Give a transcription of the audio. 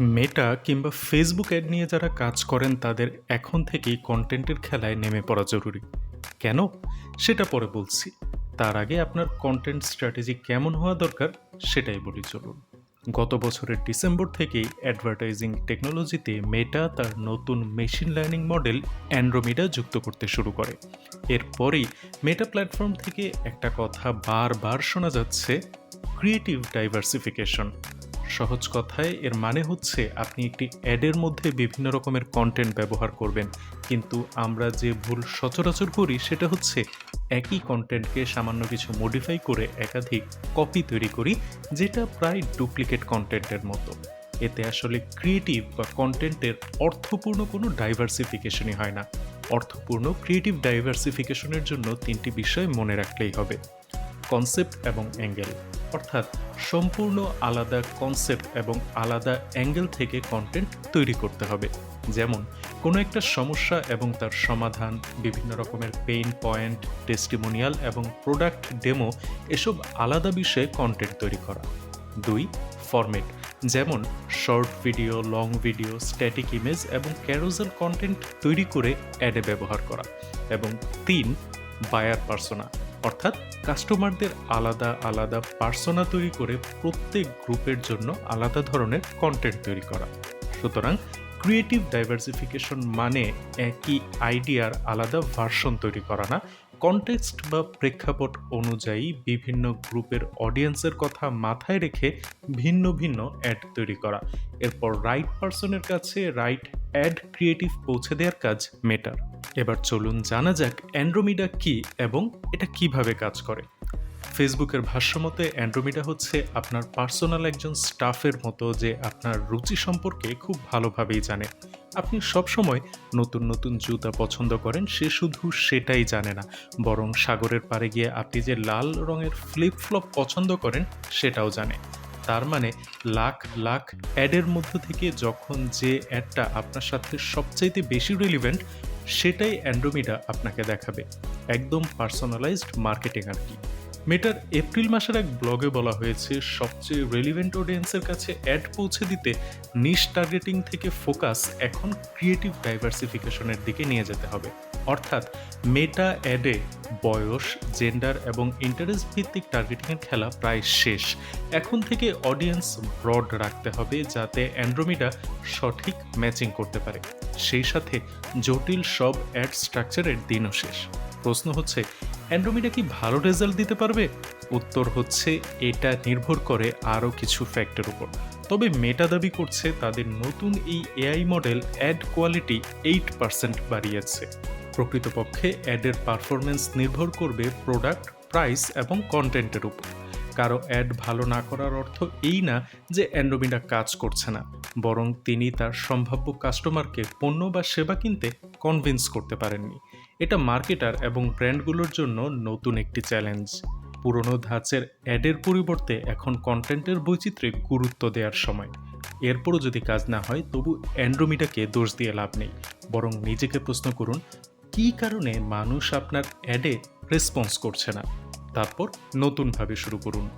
মেটা কিংবা Facebook ad নিয়ে যারা কাজ করেন, তাদের এখন থেকেই কন্টেন্টের খেলায় নেমে পড়া জরুরি। কেন? সেটা পরে বলছি। তার আগে আপনার কন্টেন্ট স্ট্র্যাটেজি কেমন হওয়া দরকার, সেটাই বলি চলুন। গত বছরের ডিসেম্বর থেকেই অ্যাডভার্টাইজিং টেকনোলজিতে মেটা তার নতুন মেশিন লার্নিং মডেল অ্যান্ড্রোমিডা যুক্ত করতে শুরু করে। এরপরেই মেটা প্ল্যাটফর্ম থেকে একটা কথা বারবার শোনা যাচ্ছে ক্রিয়েটিভ ডাইভার্সিফিকেশন সহজ কথায়, এর মানে হচ্ছে আপনি একটি অ্যাডের মধ্যে বিভিন্ন রকমের কন্টেন্ট ব্যবহার করবেন। কিন্তু আমরা যে ভুল সচরাচর করি, সেটা হচ্ছে একই কন্টেন্টকে সামান্য কিছু মডিফাই করে একাধিক কপি তৈরি করি, যেটা প্রায় ডুপ্লিকেট কন্টেন্টের মতো। এতে আসলে ক্রিয়েটিভ বা কন্টেন্টের অর্থপূর্ণ কোনো ডাইভার্সিফিকেশনই হয় না। অর্থপূর্ণ ক্রিয়েটিভ ডাইভার্সিফিকেশনের জন্য তিনটি বিষয় মনে রাখলেই হবে। কনসেপ্ট এবং অ্যাঙ্গেল অর্থাৎ সম্পূর্ণ আলাদা কনসেপ্ট এবং আলাদা অ্যাঙ্গেল থেকে কন্টেন্ট তৈরি করতে হবে। যেমন, কোনো একটা সমস্যা এবং তার সমাধান, বিভিন্ন রকমের পেইন পয়েন্ট টেস্টিমোনিয়াল এবং প্রোডাক্ট ডেমো এসব আলাদা বিষয়ে কন্টেন্ট তৈরি করা। দুই ফরম্যাট যেমন short video long video static image এবং ক্যারোজাল কন্টেন্ট তৈরি করে অ্যাডে ব্যবহার করা। এবং তিন বায়ার পার্সোনা অর্থাৎ কাস্টমারদের আলাদা আলাদা পার্সোনা তৈরি করে প্রত্যেক গ্রুপের জন্য আলাদা ধরনের কন্টেন্ট তৈরি করা। সুতরাং ক্রিয়েটিভ ডাইভার্সিফিকেশন মানে একই আইডিয়ার আলাদা ভার্সন তৈরি করা না। কনটেক্সট বা প্রেক্ষাপট অনুযায়ী বিভিন্ন গ্রুপের অডিয়েন্সের কথা মাথায় রেখে ভিন্ন ভিন্ন অ্যাড তৈরি করা। এরপর রাইট পার্সনের কাছে রাইট অ্যাড ক্রিয়েটিভ পৌঁছে দেওয়ার কাজ মেটার এবার চলুন জানা যাক অ্যান্ড্রোমিডা কি এবং এটা কীভাবে কাজ করে। ফেসবুকের ভাষ্যমতে অ্যান্ড্রোমিডা হচ্ছে আপনার পার্সোনাল একজন স্টাফের মতো যে আপনার রুচি সম্পর্কে খুব ভালোভাবেই জানে। আপনি সবসময় নতুন নতুন জুতা পছন্দ করেন, সে শুধু সেটাই জানে না। বরং সাগরের পাড়ে গিয়ে আপনি যে লাল রঙের ফ্লিপ ফ্লপ পছন্দ করেন, সেটাও জানে। তার মানে লাখ লাখ অ্যাডের মধ্য থেকে যখন যে অ্যাডটা আপনার সাথে সবচাইতে বেশি রিলিভেন্ট সেটাই অ্যান্ড্রোমিডা আপনাকে দেখাবে। একদম পার্সোনালাইজড মার্কেটিং আর কি। মেটার এপ্রিল মাসের এক ব্লগে বলা হয়েছে, সবচেয়ে রেলিভেন্ট অডিয়েন্সের কাছে অ্যাড পৌঁছে দিতে নিশ টার্গেটিং থেকে ফোকাস এখন ক্রিয়েটিভ ডাইভার্সিফিকেশনের দিকে নিয়ে যেতে হবে। অর্থাৎ মেটা অ্যাডে বয়স জেন্ডার এবং ইন্টারেস্ট ভিত্তিক টার্গেটিংয়ের খেলা প্রায় শেষ। এখন থেকে অডিয়েন্স ব্রড রাখতে হবে যাতে অ্যান্ড্রোমিডা সঠিক ম্যাচিং করতে পারে। সেই সাথে জটিল সব অ্যাড স্ট্রাকচারের দিনও শেষ। প্রশ্ন হচ্ছে অ্যান্ড্রোমিডা কি ভালো রেজাল্ট দিতে পারবে? উত্তর হচ্ছে এটা নির্ভর করে আরও কিছু ফ্যাক্টর উপর। তবে মেটা দাবি করছে তাদের নতুন এই AI model ad quality eight percent বাড়িয়েছে। প্রকৃতপক্ষে অ্যাডের পারফরমেন্স নির্ভর করবে প্রোডাক্ট প্রাইস এবং কন্টেন্টের উপর। কারও অ্যাড ভালো না করার অর্থ এই না যে অ্যান্ড্রোমিডা কাজ করছে না। বরং তিনি তার সম্ভাব্য কাস্টমারকে পণ্য বা সেবা কিনতে কনভিন্স করতে পারেননি। এটা মার্কেটার এবং ব্র্যান্ডগুলোর জন্য নতুন একটি চ্যালেঞ্জ। পুরনো ধাঁচের অ্যাডের পরিবর্তে এখন কন্টেন্টের বৈচিত্র্যে গুরুত্ব দেওয়ার সময়। এরপরও যদি কাজ না হয়, তবু অ্যান্ড্রোমিটাকে দোষ দিয়ে লাভ নেই। বরং নিজেকে প্রশ্ন করুন, কী কারণে মানুষ আপনার অ্যাডে রেসপন্স করছে না? তারপর নতুনভাবে শুরু করুন।